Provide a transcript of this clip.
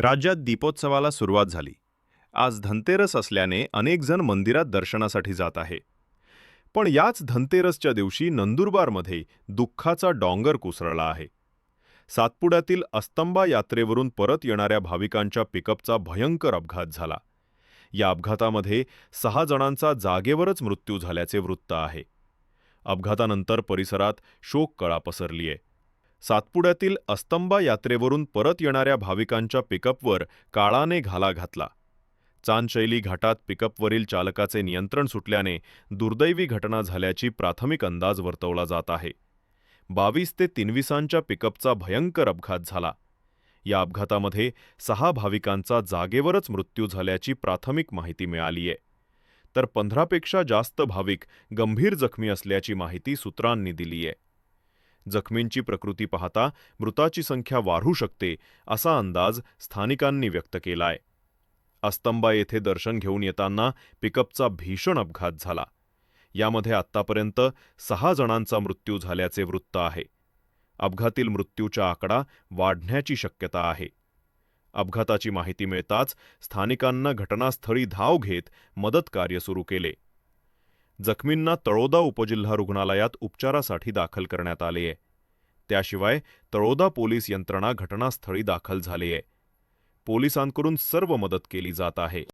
राज्यात दीपोत्सवाला सुरुवात झाली. आज धनतेरस असल्याने अनेकजण मंदिरात दर्शनासाठी जात आहे. पण याच धनतेरसच्या दिवशी नंदुरबारमध्ये दुःखाचा डोंगर कोसळला आहे. सातपुड्यातील अस्तंबा यात्रेवरून परत येणाऱ्या भाविकांच्या पिकअपचा भयंकर अपघात झाला. या अपघातामध्ये सहा जणांचा जागेवरच मृत्यू झाल्याचे वृत्त आहे. अपघातानंतर परिसरात शोककळा पसरलीय सातपुड्यातील अस्तंबा यात्रेवरून परत येणाऱ्या भाविकांच्या पिकअपवर काळाने घाला घातला. चांदशैली घाटात पिकअपवरील चालकाचे नियंत्रण सुटल्याने दुर्दैवी घटना झाल्याची प्राथमिक अंदाज वर्तवला जात आहे. बावीस ते तिनविसांच्या पिकअपचा भयंकर अपघात झाला. या अपघातामध्ये सहा भाविकांचा जागेवरच मृत्यू झाल्याची प्राथमिक माहिती मिळालीय तर पंधरापेक्षा जास्त भाविक गंभीर जखमी असल्याची माहिती सूत्रांनी दिलीय जखमींची प्रकृती पाहता मृताची संख्या वाढू शकते असा अंदाज स्थानिकांनी व्यक्त केलाय. अस्तंबा येथे दर्शन घेऊन येताना पिकअपचा भीषण अपघात झाला. यामध्ये आत्तापर्यंत सहा जणांचा मृत्यू झाल्याचे वृत्त आहे. अपघातील मृत्यूचा आकडा वाढण्याची शक्यता आहे. अपघाताची माहिती मिळताच स्थानिकांना घटनास्थळी धाव घेत मदतकार्य सुरू केले. जखमींना तळोदा उपजिल्हा रुग्णालयात उपचारासाठी दाखल करण्यात आले आहे त्याशिवाय तळोदा पोलीस यंत्रणा घटनास्थळी दाखल झाली आहे पोलिसांकडून सर्व मदत केली जात आहे.